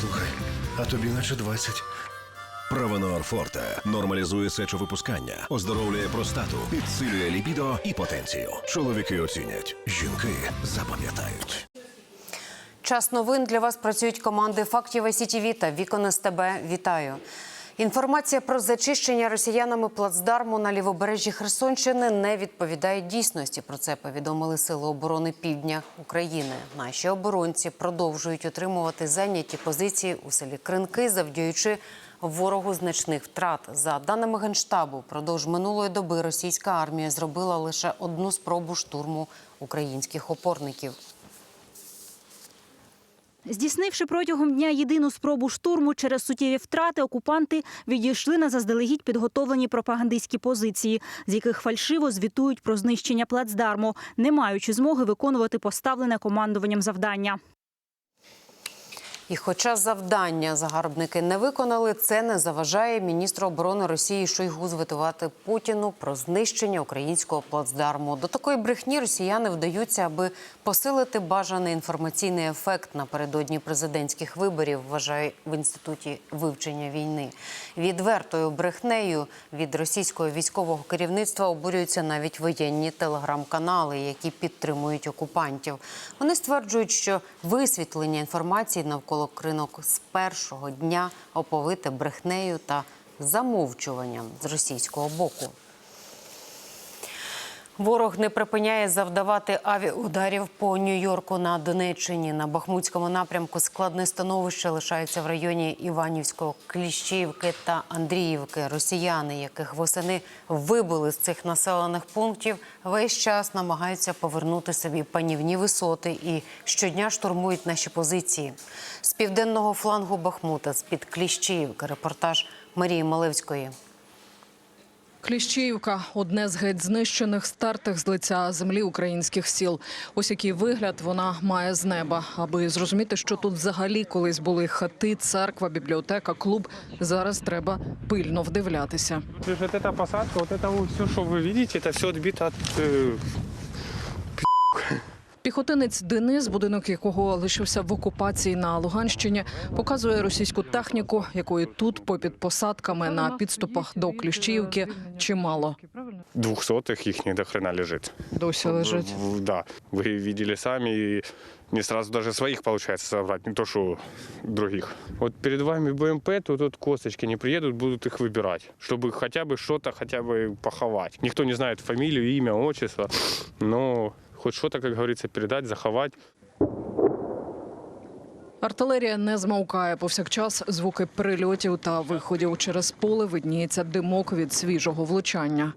Слухай, а тобі наче 20. Правонор Форте нормалізує сечовипускання, оздоровлює простату, підсилює лібідо і потенцію. Чоловіки оцінять, жінки запам'ятають. Час новин для вас працюють команди фактів СІТІВІ та Вікон СТБ. Вітаю. Інформація про зачищення росіянами плацдарму на лівобережжі Херсонщини не відповідає дійсності. Про це повідомили Сили оборони Півдня України. Наші оборонці продовжують отримувати зайняті позиції у селі Кринки, завдяючи ворогу значних втрат. За даними генштабу, впродовж минулої доби російська армія зробила лише одну спробу штурму українських опорників. Здійснивши протягом дня єдину спробу штурму через суттєві втрати, окупанти відійшли на заздалегідь підготовлені пропагандистські позиції, з яких фальшиво звітують про знищення плацдарму, не маючи змоги виконувати поставлене командуванням завдання. І хоча завдання загарбники не виконали, це не заважає міністру оборони Росії Шойгу звитувати Путіну про знищення українського плацдарму. До такої брехні росіяни вдаються, аби посилити бажаний інформаційний ефект напередодні президентських виборів. Вважає в інституті вивчення війни. Відвертою брехнею від російського військового керівництва обурюються навіть воєнні телеграм-канали, які підтримують окупантів. Вони стверджують, що висвітлення інформації навколо кринок з першого дня оповите брехнею та замовчуванням з російського боку. Ворог не припиняє завдавати авіаударів по Нью-Йорку на Донеччині. На Бахмутському напрямку складне становище лишається в районі Іванівського, Кліщівки та Андріївки. Росіяни, яких восени вибили з цих населених пунктів, весь час намагаються повернути собі панівні висоти і щодня штурмують наші позиції. З південного флангу Бахмута, з під Кліщіївки, репортаж Марії Малевської. Кліщіївка одне з геть знищених стартих з лиця землі українських сіл. Ось який вигляд вона має з неба. Аби зрозуміти, що тут взагалі колись були хати, церква, бібліотека, клуб. Зараз треба пильно вдивлятися. То есть вот эта посадка, вот это вот все, что вы видите, это все отбито от э, Піхотинець Денис, будинок якого лишився в окупації на Луганщині, показує російську техніку, якої тут, попід посадками на підступах до Кліщіївки, чимало. двухсотых их не до хрена лежит. Досі лежить. В- в- Да, вы видели сами, и не сразу даже своих получается собрать, не то что других. Вот перед вами БМП, то тут косточки не приедут, будут их выбирать, чтобы хотя бы что-то хотя бы поховать. Никто не знает фамилию, имя, отчество, но хоть что-то, как говорится, передать, заховать. Артилерія не змовкає повсякчас. Звуки прильотів та виходів через поле видніється димок від свіжого влучання.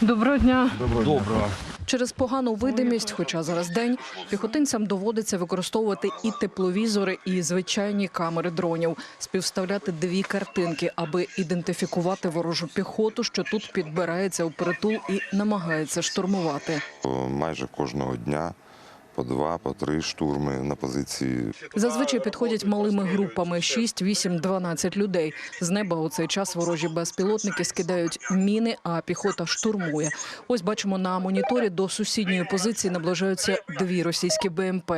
Доброго дня. Доброго. Через погану видимість, хоча зараз день, піхотинцям доводиться використовувати і тепловізори, і звичайні камери дронів, співставляти дві картинки, аби ідентифікувати ворожу піхоту, що тут підбирається у притул і намагається штурмувати. майже кожного дня по два, по три штурми на позиції. Зазвичай підходять малими групами 6, 8, 12 людей. З неба у цей час ворожі безпілотники скидають міни, а піхота штурмує. Ось бачимо на моніторі до сусідньої позиції наближаються дві російські БМП.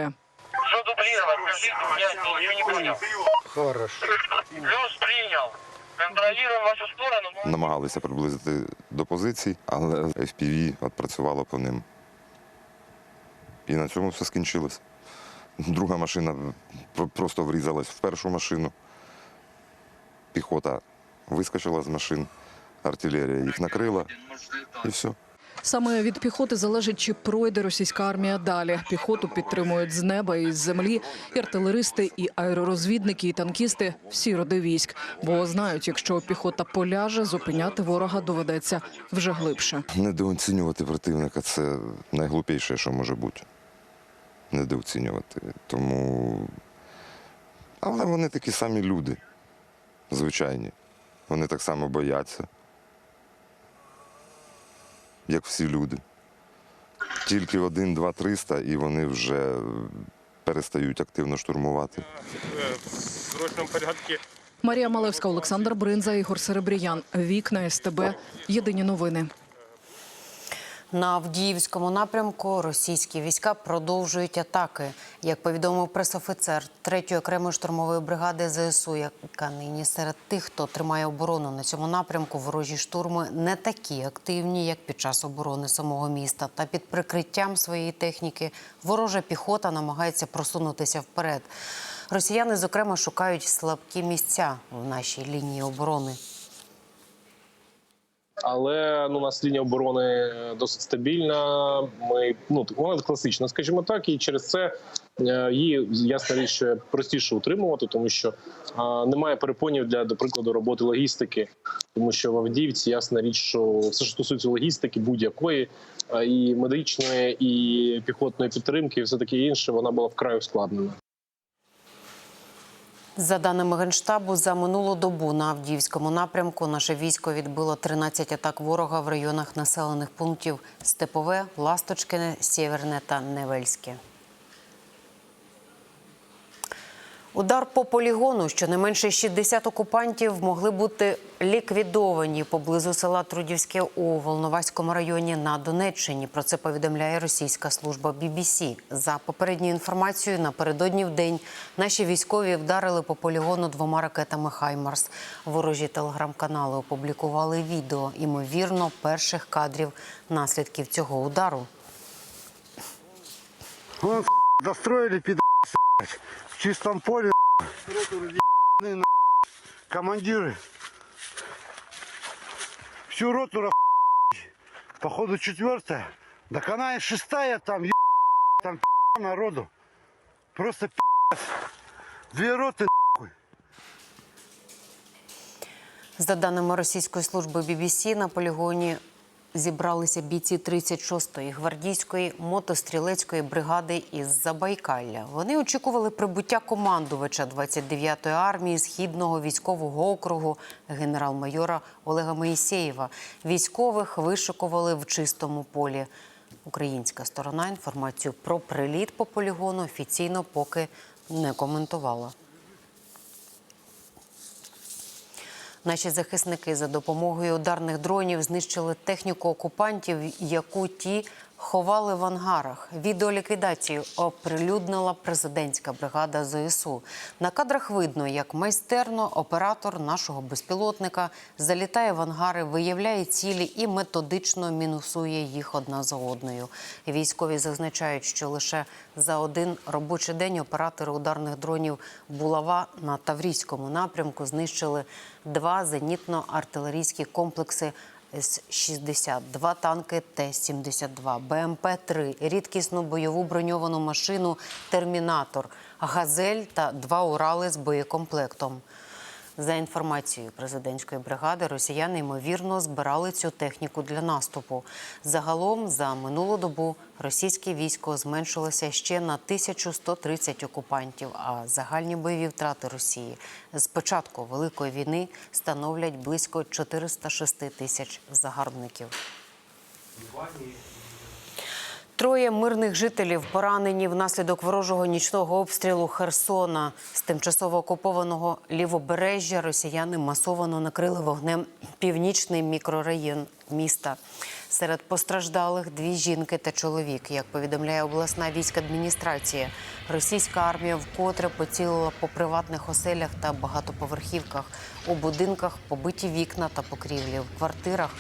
Что дублировать? Я не. Хорошо. Плюс. Контролируем вашу сторону. Намагалися приблизити до позицій, але FPV відпрацювало по ним. І на цьому все скінчилось. Друга машина про- просто врізалась в першу машину. Піхота вискочила з машин, артилерія їх накрила і все. Саме від піхоти залежить, чи пройде російська армія далі. Піхоту підтримують з неба і з землі. І артилеристи, і аеророзвідники, і танкісти всі роди військ. Бо знають, якщо піхота поляже, зупиняти ворога доведеться вже глибше. Недооцінювати противника це найглупіше, що може бути. Недооцінювати. Тому. Але вони такі самі люди, звичайні. Вони так само бояться, як всі люди. Тільки один, два, триста, і вони вже перестають активно штурмувати. Марія Малевська, Олександр Бринза, Ігор Серебріян. Вікна СТБ. Єдині новини. На Авдіївському напрямку російські війська продовжують атаки. Як повідомив пресофіцер 3-ї окремої штурмової бригади ЗСУ, яка нині серед тих, хто тримає оборону на цьому напрямку, ворожі штурми не такі активні, як під час оборони самого міста. Та під прикриттям своєї техніки ворожа піхота намагається просунутися вперед. Росіяни, зокрема, шукають слабкі місця в нашій лінії оборони. Але ну, у нас лінія оборони досить стабільна. Ми ну вона класична, скажімо так, і через це е, її ясна річ простіше утримувати, тому що а, немає перепонів для, до прикладу, роботи логістики, тому що в Авдіївці ясна річ, що все, що стосується логістики, будь-якої і медичної, і піхотної підтримки, і все таке інше, вона була вкрай ускладнена. За даними Генштабу, за минулу добу на Авдіївському напрямку наше військо відбило 13 атак ворога в районах населених пунктів Степове, Ласточкине, Сєверне та Невельське. Удар по полігону. Щонайменше 60 окупантів могли бути ліквідовані поблизу села Трудівське у Волноваському районі на Донеччині. Про це повідомляє російська служба BBC. За попередньою інформацією, напередодні в день наші військові вдарили по полігону двома ракетами Хаймарс. Ворожі телеграм-канали опублікували відео, ймовірно, перших кадрів наслідків цього удару. Вон достроили пидор в чистом поле ебаные, на, командиры всю роту рах- походу четвертая так она и шестая там еб- там народу просто пи***ц. две роты За даними російської служби BBC, на полігоні зібралися бійці 36-ї гвардійської мотострілецької бригади із Забайкалля. Вони очікували прибуття командувача 29-ї армії східного військового округу генерал-майора Олега Моїсеєва. Військових вишикували в чистому полі. Українська сторона інформацію про приліт по полігону офіційно поки не коментувала. Наші захисники за допомогою ударних дронів знищили техніку окупантів, яку ті ховали в ангарах. Відео ліквідації оприлюднила президентська бригада ЗСУ. На кадрах видно, як майстерно оператор нашого безпілотника залітає в ангари, виявляє цілі і методично мінусує їх одна за одною. Військові зазначають, що лише за один робочий день оператори ударних дронів Булава на Таврійському напрямку знищили два зенітно-артилерійські комплекси С-60, два танки Т-72, БМП-3, рідкісну бойову броньовану машину «Термінатор», «Газель» та два «Урали» з боєкомплектом. За інформацією президентської бригади, росіяни ймовірно збирали цю техніку для наступу. Загалом за минулу добу російське військо зменшилося ще на 1130 окупантів. А загальні бойові втрати Росії з початку великої війни становлять близько 406 тисяч загарбників. Троє мирних жителів поранені внаслідок ворожого нічного обстрілу Херсона з тимчасово окупованого лівобережжя. Росіяни масово накрили вогнем північний мікрорайон міста. Серед постраждалих дві жінки та чоловік. Як повідомляє обласна війська адміністрація, російська армія вкотре поцілила по приватних оселях та багатоповерхівках. У будинках побиті вікна та покрівлі в квартирах.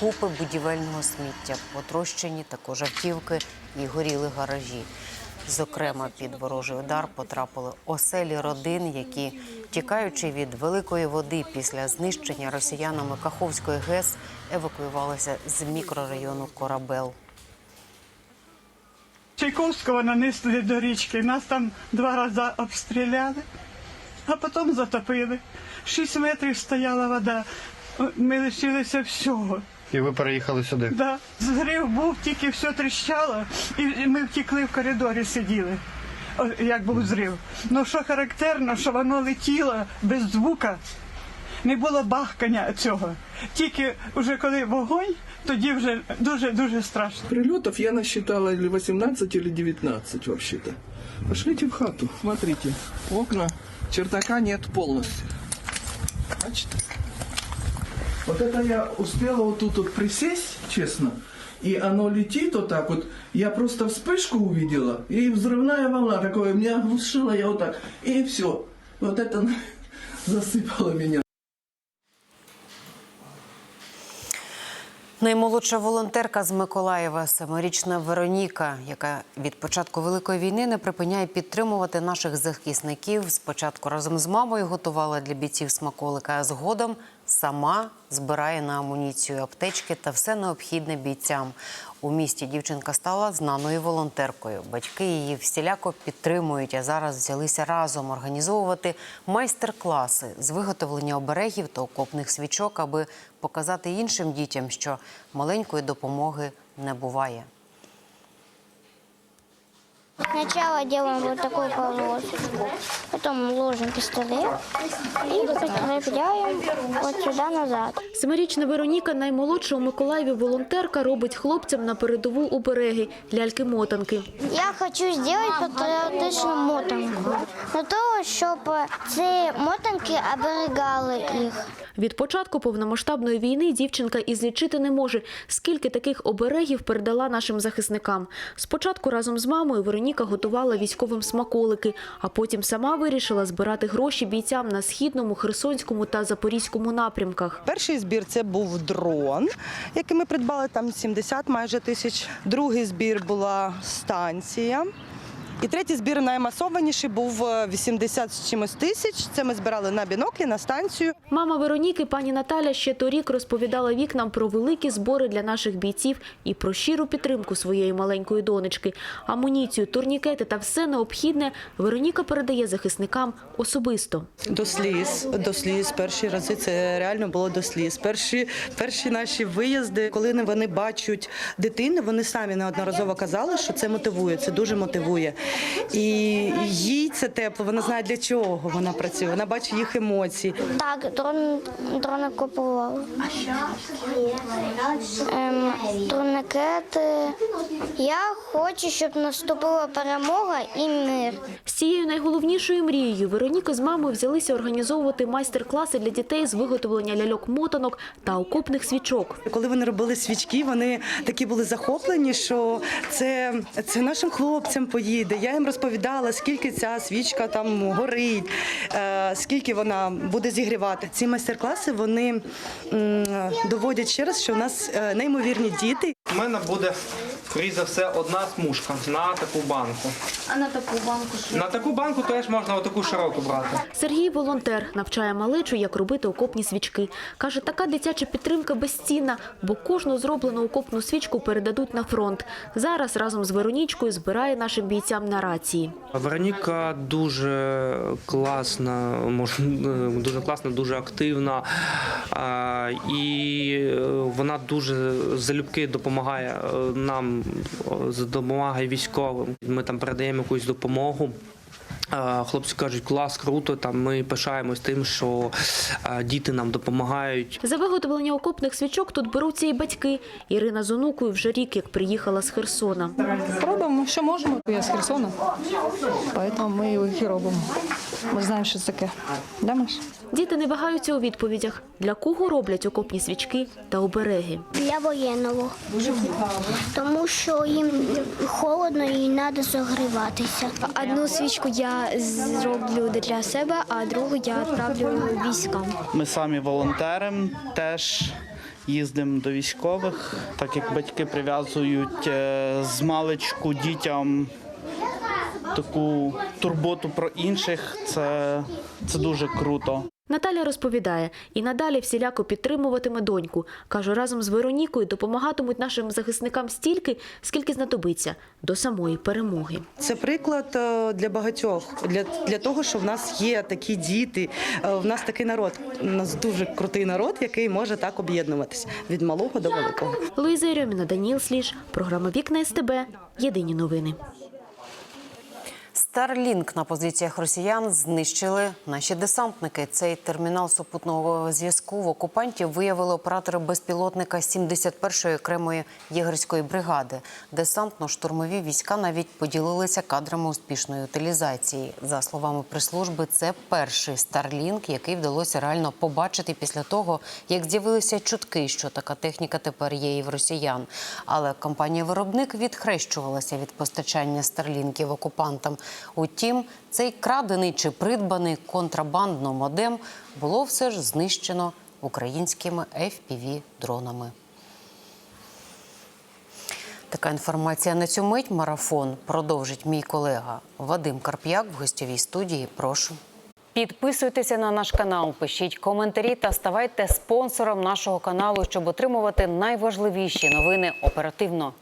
Купи будівельного сміття, потрощені також автівки і горіли гаражі. Зокрема, під ворожий удар потрапили оселі родин, які, тікаючи від великої води після знищення росіянами Каховської ГЕС, евакуювалися з мікрорайону Корабел. Чайковського нанесли до річки. Нас там два рази обстріляли, а потім затопили. Шість метрів стояла вода. Ми лишилися всього. И вы переехали сюда Да. Згрів був, тільки все тріщало, і ми втекли в коридорі, сиділи. Як був зрив. Ну що характерно, що воно летіло без звука. Не було бахкання цього. Тільки вже коли вогонь, тоді вже дуже дуже страшно. Прилетов я насчитала 18, или 19 вообще-то. Пошлите в хату, смотрите. Окна, чердака нет полностью. Значит, вот это я успела вот тут вот присесть, честно. и оно летит вот так вот. Я просто вспышку увидела, и взрывная волна такое, меня оглушила, я вот так, и все. Вот это засыпало меня. Наймолодша волонтерка з Миколаєва, семирічна Вероніка, яка від початку великої війни не припиняє підтримувати наших захисників. Спочатку разом з мамою готувала для бійців смаколика, а згодом сама збирає на амуніцію аптечки та все необхідне бійцям. У місті дівчинка стала знаною волонтеркою. Батьки її всіляко підтримують, а зараз взялися разом організовувати майстер-класи з виготовлення оберегів та окопних свічок, аби показати іншим дітям, що маленької допомоги не буває. Сначала делаем вот такую полосочку, потом ложим пистолет и прикрепляем вот сюда назад. Семирічна Вероніка, наймолодша у Миколаєві волонтерка, робить хлопцям на передову обереги ляльки-мотанки. Я хочу сделать патріотичну мотанку. Для того, щоб ці мотанки оберігали їх. Від початку повномасштабної війни дівчинка і злічити не може, скільки таких оберегів передала нашим захисникам. Спочатку разом з мамою Вероніка готувала військовим смаколики, а потім сама вирішила збирати гроші бійцям на східному, херсонському та запорізькому напрямках. Перший збір це був дрон, який ми придбали там 70 майже тисяч. Другий збір була станція. І третій збір наймасованіший був е, 80 з чимось тисяч. Це ми збирали на біноклі, на станцію. Мама Вероніки, пані Наталя, ще торік розповідала вікнам про великі збори для наших бійців і про щиру підтримку своєї маленької донечки. Амуніцію, турнікети та все необхідне Вероніка передає захисникам особисто. До сліз, до сліз. Перші рази це реально було до сліз. Перші, перші наші виїзди, коли вони бачать дитину, вони самі неодноразово казали, що це мотивує, це дуже мотивує. І їй це тепло, вона знає для чого вона працює. Вона бачить їх емоції. Так, дрон, дрона купували. Ем, турникети. Я хочу, щоб наступила перемога і мир. З цією найголовнішою мрією Вероніка з мамою взялися організовувати майстер-класи для дітей з виготовлення ляльок-мотанок та окопних свічок. Коли вони робили свічки, вони такі були захоплені, що це, це нашим хлопцям поїде. Я їм розповідала, скільки ця свічка там горить, е, скільки вона буде зігрівати. Ці майстер-класи вони доводять ще раз, що у нас е, неймовірні діти. У мене буде, скоріш за все, одна смужка на таку банку. А на таку банку На таку банку теж можна отаку широку брати. Сергій волонтер навчає малечу, як робити окопні свічки. Каже, така дитяча підтримка безцінна, бо кожну зроблену окопну свічку передадуть на фронт. Зараз разом з Веронічкою збирає нашим бійцям на рації. Вероніка дуже класна, е, дуже класна, дуже активна. І вона дуже залюбки допомагає е, нам, е, допомагає військовим. Ми там передаємо якусь допомогу. Хлопці кажуть, клас, круто. Там ми пишаємось тим, що діти нам допомагають. За виготовлення окопних свічок тут беруться і батьки. Ірина з онукою вже рік, як приїхала з Херсона. Робимо, що можемо. Я з Херсона, тому ми їх і робимо. Ми знаємо, що це таке. Да, Маш? Діти не вагаються у відповідях, для кого роблять окопні свічки та обереги. Для воєнного. Тому що їм холодно і треба зогріватися. Одну свічку я зроблю для себе, а другу я відправлю військам. Ми самі волонтеримо, теж їздимо до військових, так як батьки прив'язують е, з маличку дітям таку турботу про інших. Це, це дуже круто. Наталя розповідає, і надалі всіляко підтримуватиме доньку. Каже, разом з Веронікою допомагатимуть нашим захисникам стільки, скільки знадобиться до самої перемоги. Це приклад е, для багатьох, для, для того, що в нас є такі діти, е, в нас такий народ. У нас дуже крутий народ, який може так об'єднуватися від малого до великого. Луїза Єрьоміна, Даніл Сліж, програма Вікна СТБ. Єдині новини. Starlink на позиціях росіян знищили наші десантники. Цей термінал супутного зв'язку в окупантів виявили оператори безпілотника 71-ї окремої єгерської бригади. Десантно-штурмові війська навіть поділилися кадрами успішної утилізації. За словами прес-служби, це перший Starlink, який вдалося реально побачити після того, як з'явилися чутки, що така техніка тепер є і в росіян. Але компанія-виробник відхрещувалася від постачання старлінків окупантам. Утім, цей крадений чи придбаний контрабандно модем було все ж знищено українськими FPV-дронами. Така інформація на цю мить. Марафон продовжить мій колега Вадим Карп'як в гостьовій студії. Прошу. Підписуйтеся на наш канал, пишіть коментарі та ставайте спонсором нашого каналу, щоб отримувати найважливіші новини оперативно